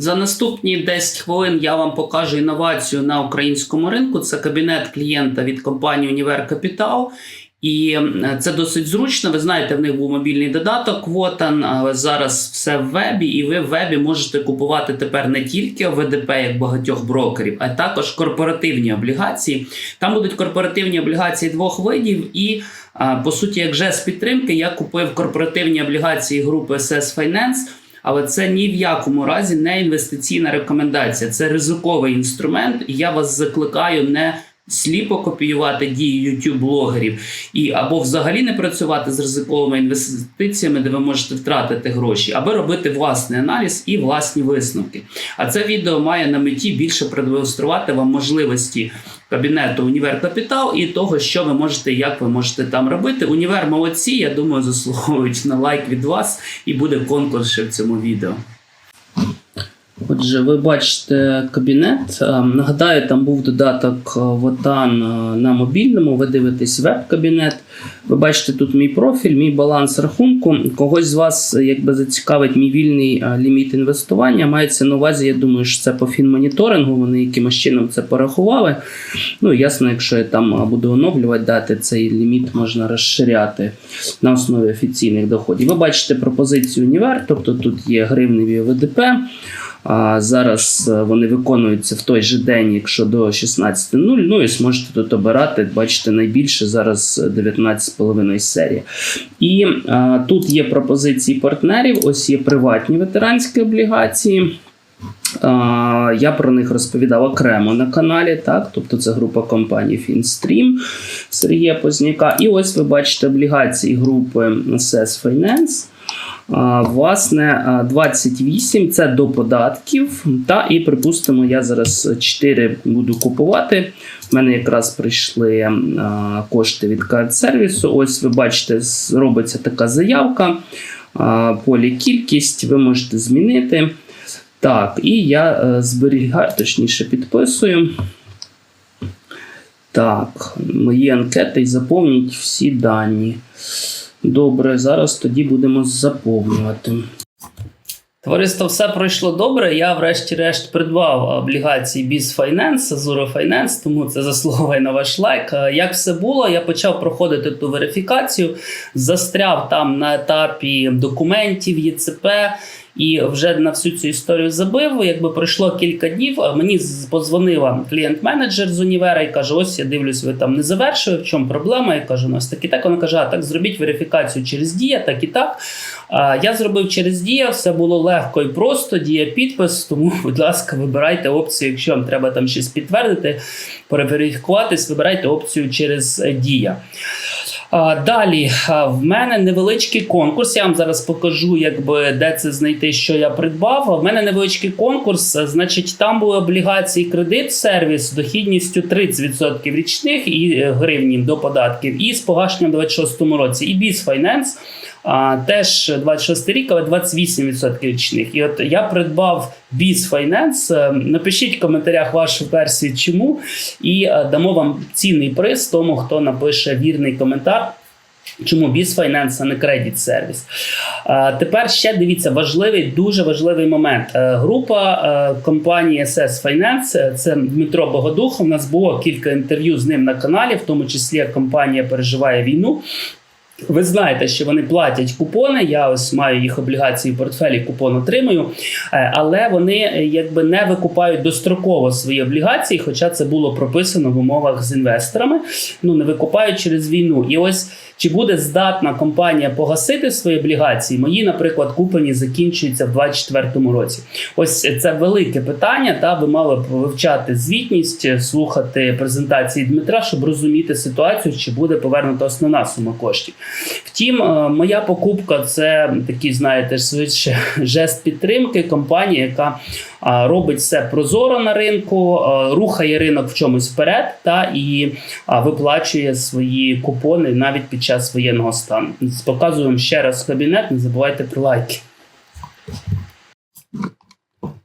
За наступні 10 хвилин я вам покажу інновацію на українському ринку. Це кабінет клієнта від компанії Універ Капітал. І це досить зручно. Ви знаєте, в них був мобільний додаток Wotan, але зараз все в вебі, і ви в вебі можете купувати тепер не тільки ОВДП, як багатьох брокерів, а також корпоративні облігації. Там будуть корпоративні облігації двох видів, і по суті, як жест підтримки, я купив корпоративні облігації групи SS Finance. Але це ні в якому разі не інвестиційна рекомендація, це ризиковий інструмент, і я вас закликаю не сліпо копіювати дії youtube блогерів і або взагалі не працювати з ризиковими інвестиціями, де ви можете втратити гроші, аби робити власний аналіз і власні висновки. А це відео має на меті більше продемонструвати вам можливості кабінету Універ Капітал і того, що ви можете, як ви можете там робити. Універ молодці, я думаю, заслуговують на лайк від вас, і буде конкурс ще в цьому відео. Отже, ви бачите кабінет. Е, Нагадаю, там був додаток Вотан е, на мобільному. Ви дивитесь веб-кабінет. Ви бачите тут мій профіль, мій баланс рахунку. Когось з вас якби зацікавить мій вільний ліміт інвестування. Мається на увазі, я думаю, що це по фінмоніторингу. Вони якимось чином це порахували. Ну, ясно, якщо я там буду оновлювати дати, цей ліміт можна розширяти на основі офіційних доходів. Ви бачите пропозицію Універ, тобто тут є гривневі ВДП. А зараз е, вони виконуються в той же день, якщо до 16.00. Ну і зможете тут обирати. Бачите, найбільше зараз 19,5 серія. І а, тут є пропозиції партнерів. Ось є приватні ветеранські облігації. Я про них розповідав окремо на каналі, так, тобто це група компаній Finstream Сергія Позняка. І ось ви бачите облігації групи SES Finance. Власне, 28 це до податків. Та і припустимо, я зараз 4 буду купувати. У мене якраз прийшли кошти від карт-сервісу. Ось ви бачите, робиться така заявка. Полі кількість ви можете змінити. Так, і я е, зберігаю, точніше підписую. Так, мої анкети і заповніть всі дані. Добре, зараз тоді будемо заповнювати. Товариство, все пройшло добре. Я, врешті-решт, придбав облігації Біз Finance, Azure Finance, тому це заслуговує на ваш лайк. Як все було, я почав проходити ту верифікацію, застряв там на етапі документів, ЄЦП. І вже на всю цю історію забив. Якби пройшло кілька днів, мені з- подзвонила клієнт-менеджер з універа і каже: Ось я дивлюсь, ви там не завершили. В чому проблема? Я кажу, у нас так і так. Вона каже: а так зробіть верифікацію через дія, так і так. А, я зробив через дія, все було легко і просто. Дія підпис. Тому, будь ласка, вибирайте опцію, якщо вам треба там щось підтвердити, переверифікуватись, вибирайте опцію через е, дія. Далі в мене невеличкий конкурс. Я вам зараз покажу, якби де це знайти, що я придбав. В мене невеличкий конкурс. Значить, там були облігації кредит сервіс дохідністю 30% річних і гривні гривнів до податків, і з погашенням у 26-му році. І Біз Finance а, теж 26 рік, але 28% річних. І от я придбав Біз Finance. Е, Напишіть в коментарях вашу версію, чому, і е, дамо вам цінний приз тому, хто напише вірний коментар. Чому Біз Finance, а не Credit Service? А, тепер ще дивіться важливий, дуже важливий момент. Е, група е, компанії SS Finance, е, це Дмитро Богодух. У нас було кілька інтерв'ю з ним на каналі, в тому числі компанія переживає війну. Ви знаєте, що вони платять купони. Я ось маю їх облігації в портфелі, купон отримую. Е, Але вони е, якби не викупають достроково свої облігації, хоча це було прописано в умовах з інвесторами. Ну не викупають через війну. І ось чи буде здатна компанія погасити свої облігації? Мої, наприклад, куплені закінчуються в 2024 році. Ось це велике питання. Та ви мали б вивчати звітність, слухати презентації Дмитра, щоб розуміти ситуацію, чи буде повернута основна сума коштів. Втім, е, моя покупка це такий, знаєте, швидше жест підтримки компанії, яка робить все прозоро на ринку, рухає ринок в чомусь вперед та і виплачує свої купони навіть під час воєнного стану. Показую вам ще раз кабінет. Не забувайте про лайки.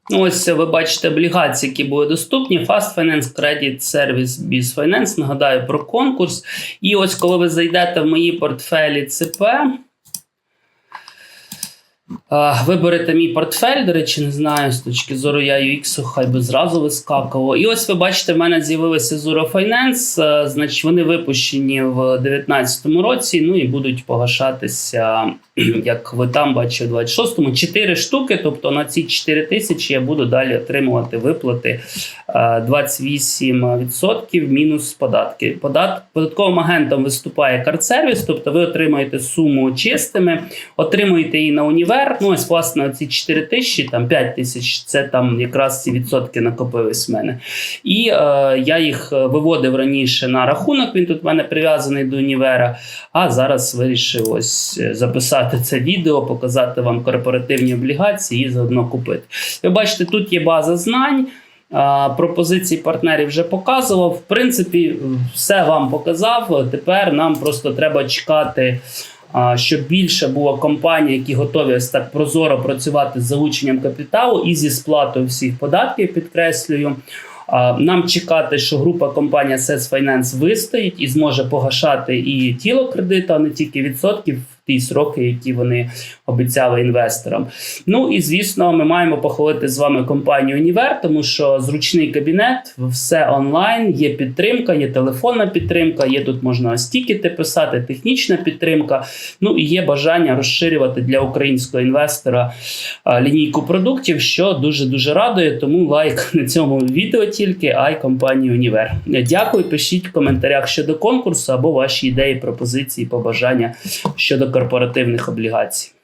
Ну, Ось ви бачите облігації, які були доступні. Fast Finance Credit Service Biz Finance. Нагадаю про конкурс. І ось коли ви зайдете в мої портфелі ЦП. А, Виберете мій портфель, до речі, не знаю, з точки зору я UX, хай би зразу вискакував. І ось ви бачите, в мене з'явилися Zuro Finance, е, значить вони випущені в 2019 році, ну і будуть погашатися, як ви там бачите, в 26-му, 4 штуки, тобто на ці 4 тисячі я буду далі отримувати виплати е, 28% мінус податки. Подат, податковим агентом виступає картсервіс, тобто ви отримаєте суму чистими, отримуєте її на універ. Ну, ось, власне, ці 4 тисячі, там 5 тисяч, це там якраз ці відсотки накопились в мене. І е, я їх е, виводив раніше на рахунок, він тут в мене прив'язаний до універа. А зараз вирішив ось е, записати це відео, показати вам корпоративні облігації і заодно купити. Ви бачите, тут є база знань. Пропозиції партнерів вже показував. В принципі, все вам показав. Тепер нам просто треба чекати, щоб більше було компаній, які готові ось так прозоро працювати з залученням капіталу і зі сплатою всіх податків, підкреслюю. Нам чекати, що група компанія SES Finance вистоїть і зможе погашати і тіло кредиту, а не тільки відсотків ті сроки, які вони обіцяли інвесторам. Ну і звісно, ми маємо похвалити з вами компанію Універ, тому що зручний кабінет, все онлайн, є підтримка, є телефонна підтримка, є тут можна стікети писати, технічна підтримка. Ну і є бажання розширювати для українського інвестора лінійку продуктів, що дуже дуже радує. Тому лайк на цьому відео тільки, а й компанії Універ. Дякую, пишіть в коментарях щодо конкурсу або ваші ідеї, пропозиції, побажання щодо корпоративних облігацій.